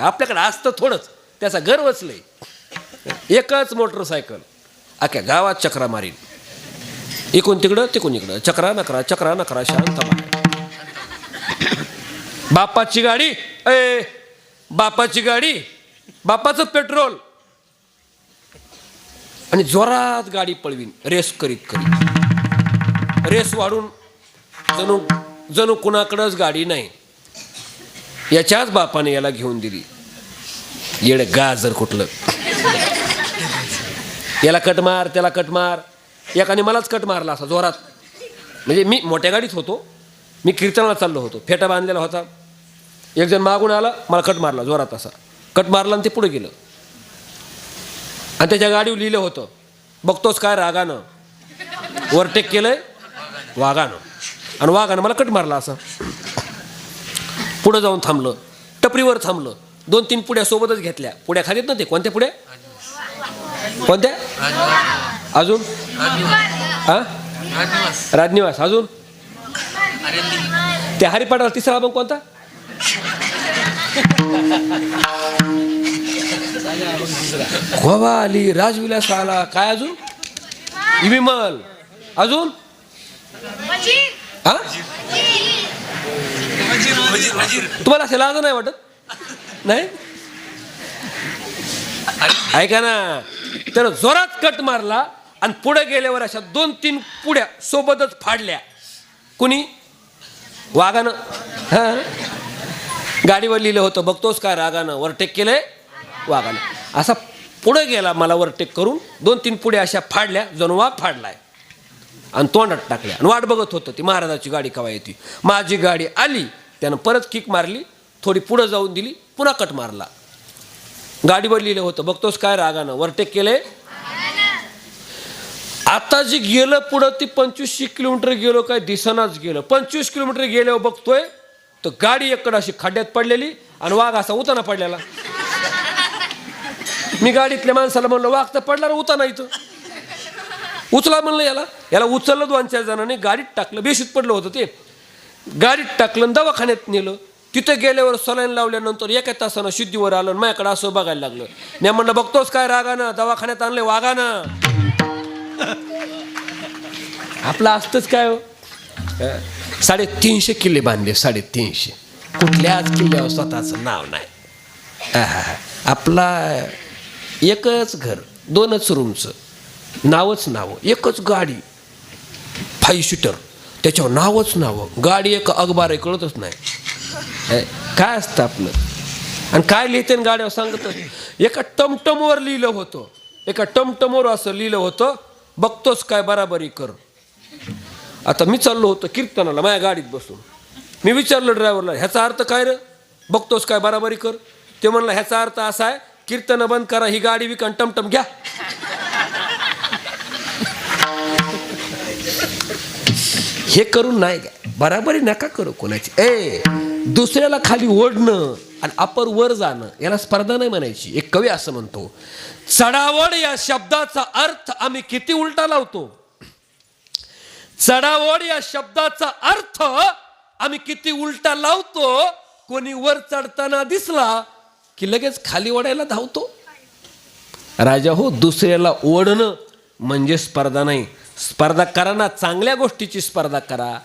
का? आपल्याकडे असतं थोडंच. त्याचा गर्वच लय एकच मोटरसायकल. अख्या गावात चक्रा मारीन. इकून तिकडं तिकून इकडं. चक्रा नकरा चक्रा नकरा शांत बापाची गाडी? ए बापाची गाडी? बापाचं पेट्रोल. आणि जोरात गाडी पळवीन. रेस करीत करीत. रेस वाढून जणू जणू कुणाकडंच गाडी नाही. याच्याच बापाने याला घेऊन दिली. येड गाजर कुठलं? याला कट मार त्याला कट मार. एकाने मलाच कट मारला असा जोरात. म्हणजे मी मोठ्या गाडीत होतो. मी कीर्तनाला चाललो होतो. फेटा बांधलेला होता. एक जण मागून आला मला कट मारला जोरात असा. कट मारला आणि ते पुढे गेलं. आणि त्याच्या गाडीवर लिहिलं होतं बघतोस काय रागानं? ओव्हरटेक केलंय? वाघानं आणि वाघानं मला कट मारला असं. पुढं जाऊन थांबलं. टपरीवर थांबलं. दोन तीन पुड्या सोबतच घेतल्या. पुड्या खालीत ना ते कोणत्या पुड्या? कोणत्या? अजून? हा राजनिवास. अजून? ते हरिपाठाला तिसरा मग कोणता? गोवा आली राजविलास आला काय अजून? विमल. अजून? हा तुम्हाला असे लाज नाही वाटत? नाही? ऐका ना. तर जोरात कट मारला आणि पुढे गेल्यावर अशा दोन तीन पुड्या सोबतच फाडल्या. कुणी? वाघानं. हां गाडीवर लिहिलं होतं बघतोस काय रागानं? वरटेक केलंय? वाघानं. असा पुढे गेला मला वरटेक करून दोन तीन पुढे अशा फाडल्या जणू वाघ फाडलाय. आणि तोंडात टाकल्या. आणि वाट बघत होतं ती महाराजाची गाडी कवा येते? माझी गाडी आली. त्यानं परत किक मारली थोडी पुढं जाऊन दिली पुन्हा कट मारला. गाडीवर लिहिलं होतं. बघतोस काय रागानं. वरटेक केले आता जे गेलं पुढं ती पंचवीसशे किलोमीटर गेलो काय दिसनाच गेलं. पंचवीस किलोमीटर गेल्यावर बघतोय तर गाडी एककडे अशी खड्ड्यात पडलेली आणि वाघ असा उताना पडलेला. मी गाडीतल्या माणसाला म्हणलं वाघ तर पडला ना उताना इथं. उचला म्हणलं याला. याला उचललं दोन चार जणांनी गाडीत टाकलं. बेशीत पडलं होतं ते. गाडीत टाकलं दवाखान्यात नेलं. तिथं गेल्यावर सलाईन लावल्यानंतर एका तासानं शुद्धीवर आलं आणि माझ्याकडे असं बघायला लागलं. मी म्हणलं बघतोस काय रागानं? दवाखान्यात आणले वागानं आपलं असतंच काय हो? साडेतीनशे किल्ले बांधले साडेतीनशे. कुठल्याच किल्ल्यावर स्वतःचं नाव नाही. आपला एकच घर दोनच रूमचं. नावच नाव. एकच गाडी. Five seater. त्याच्यावर नावच नावं. गाडी एक अखबार आहे कळतच नाही. काय असतं आपलं? आणि काय लिहिते न गाड्यावर सांगत एका टमटमवर लिहिलं होतं. एका टमटमवर असं लिहिलं होतं बघतोच काय बराबरी कर. आता मी चाललो होतो कीर्तनाला माझ्या गाडीत बसून. मी विचारलं ड्रायव्हरला ह्याचा अर्थ काय रे? बघतोस काय बराबरी कर? ते म्हणलं ह्याचा अर्थ असा आहे कीर्तन बंद करा ही गाडी विकन टमटम घ्या. हे करून नाही का? बराबरी नका करू कोणाची. ए दुसऱ्याला खाली ओढणं आणि अपर वर जाणं याला स्पर्धा नाही म्हणायची. एक कवी असं म्हणतो चढावड या शब्दाचा अर्थ आम्ही किती उलटा लावतो? चढावड या शब्दाचा अर्थ आम्ही किती उलटा लावतो? कोणी वर चढताना दिसला की लगेच खाली ओढायला धावतो? राजा हो दुसऱ्याला ओढणं म्हणजे स्पर्धा नाही. स्पर्धा करा ना चांगल्या गोष्टीची स्पर्धा करा.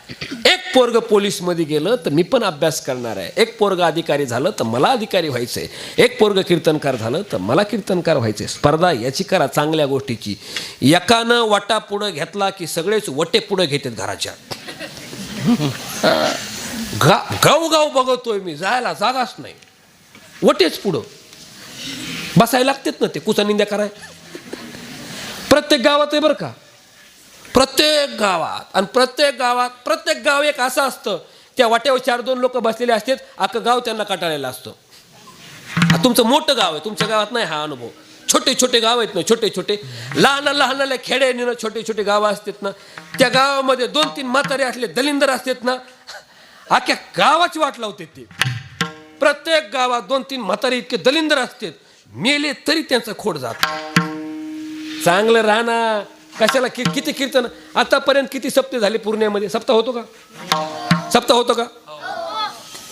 एक पोरग पोलीसमध्ये गेलं तर मी पण अभ्यास करणार आहे. एक पोरग अधिकारी झालं तर मला अधिकारी व्हायचंय. एक पोरग कीर्तनकार झालं तर मला कीर्तनकार व्हायचंय. स्पर्धा याची करा चांगल्या गोष्टीची. एकानं वटा पुढं घेतला की सगळेच वटे पुढं घेतात घराच्या. गा गाव गाव बघतोय मी जायला जागाच नाही. वटेच पुढं. बसायला लागतेत ना ते कुचा निंद्या कराय. प्रत्येक गावात आहे बरं का. प्रत्येक गावात आणि प्रत्येक गावात प्रत्येक गाव एक असं असतं त्या वाट्यावर चार दोन लोक बसलेले असतात अख्खं गाव त्यांना काटाळलेलं असतं. तुमचं मोठं गाव आहे तुमच्या गावात नाही हा अनुभव. छोटे छोटे गाव आहेत ना छोटे छोटे. लहान लहान खेडे ना छोटे छोटे गावं असतात ना. त्या गावामध्ये दोन तीन म्हातारे असले दलिंदर असतात ना. अख्ख्या गावाची वाट लावते ते. प्रत्येक गावात दोन तीन म्हातारे इतके दलिंदर असतात. मेले तरी त्यांचं खोड जात. चांगलं राहणार कशाला कि किती कीर्तन? आतापर्यंत किती सप्ते झाले पूर्णियामध्ये सप्ताह होतो का? सप्ताह होतो का?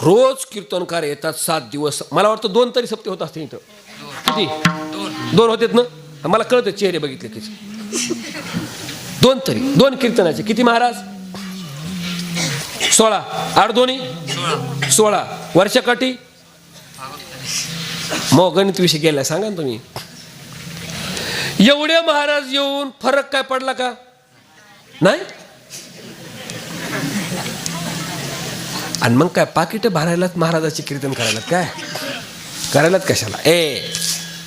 रोज कीर्तनकार येतात सात दिवस. मला वाटतं दोन तरी सप्ते होत असते इथं. किती? दोन होतेत ना? मला कळतं चेहरे बघितले की. दोन तरी. दोन कीर्तनाचे. किती महाराज? सोळा. आठ दोन्ही? सोळा. वर्षाकाठी? मग गणित विषय गेलाय सांगा ना तुम्ही. एवढे महाराज येऊन फरक काय पडला का? नाही? आणि मग काय पाकिट भरायलाच महाराजाचे कीर्तन करायला काय? करायलाच कशाला? ए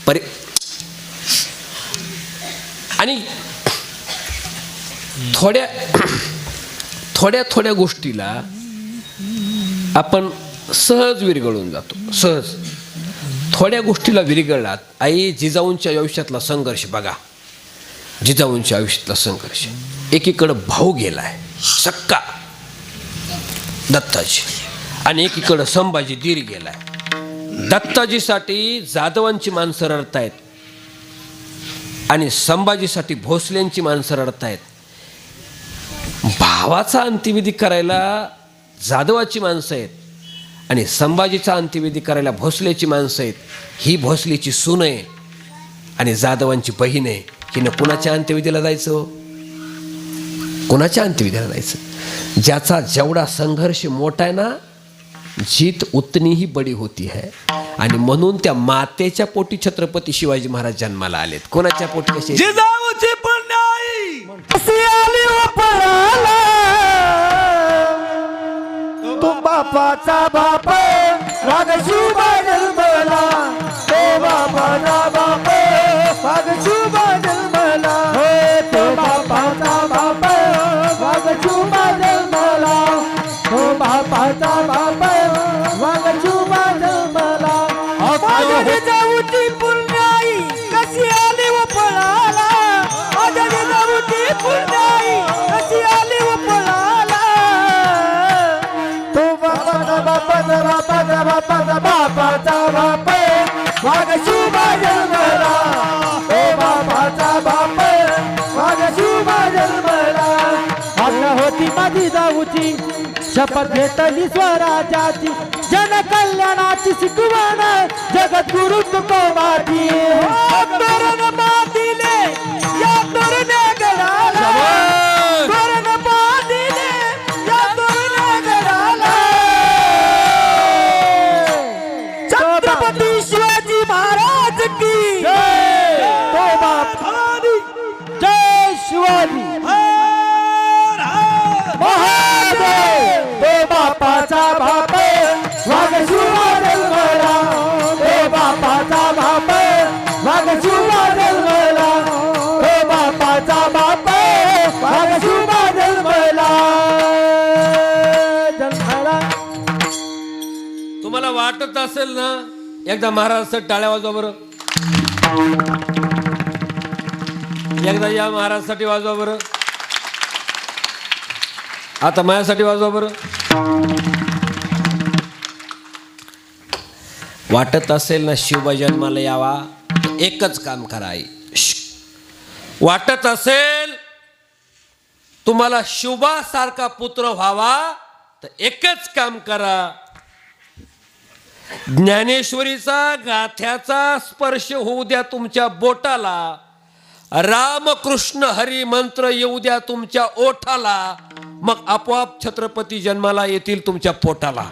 परि आणि थोड्या थोड्या थोड्या गोष्टीला आपण सहज विरघळून जातो. सहज. थोड्या गोष्टीला विरगळलात आई जिजाऊंच्या आयुष्यातला संघर्ष बघा. जिजाऊंच्या आयुष्यातला संघर्ष. एकीकडं भाऊ गेलाय सक्का. दत्ताजी. आणि एकीकडं संभाजी दीर गेलाय. दत्ताजीसाठी जाधवांची माणसं रडतायत. आणि संभाजीसाठी भोसल्यांची माणसं रडतायत. भावाचा अंत्यविधी करायला जाधवाची माणसं आहेत. आणि संभाजीचा अंत्यविधी करायला भोसल्याची माणसं आहेत. ही भोसलेची सून आहे. आणि जाधवांची बहीण आहे. हिनं कुणाच्या अंत्यविधीला जायचं? कुणाच्या अंत्यविधीला जायचं? ज्याचा जेवढा संघर्ष मोठा आहे ना जीत उतनी ही बडी होती है. आणि म्हणून त्या मातेच्या पोटी छत्रपती शिवाजी महाराज जन्माला आलेत. कोणाच्या पोटी कसे बापाचा बाप वाघ शुभा जन्मला बापाचा बापाचा बाप वाघ शुभा जन्मला तो बापाचा बाप वाघ शुभा जन्मला आता होती माझी जाऊची. शपथ घेतली स्वराजाची जन कल्याणाची शिकवण जगद्गुरु तुकोबाची. वाटत असेल ना एकदा महाराज टाळ्या वाजवा बरं. एकदा या महाराजसाठी वाजवा बरं. आता माझ्यासाठी वाजवा बरं. वाटत असेल ना शिवबा जन्माला यावा एकच काम करा वाटत असेल तुम्हाला शिवबा सारखा पुत्र व्हावा तर एकच काम करा. ज्ञानेश्वरीचा गाथ्याचा स्पर्श होऊ द्या तुमच्या बोटाला. रामकृष्ण हरी मंत्र येऊ द्या तुमच्या ओठाला. मग आपोआप छत्रपती जन्माला येतील तुमच्या पोटाला.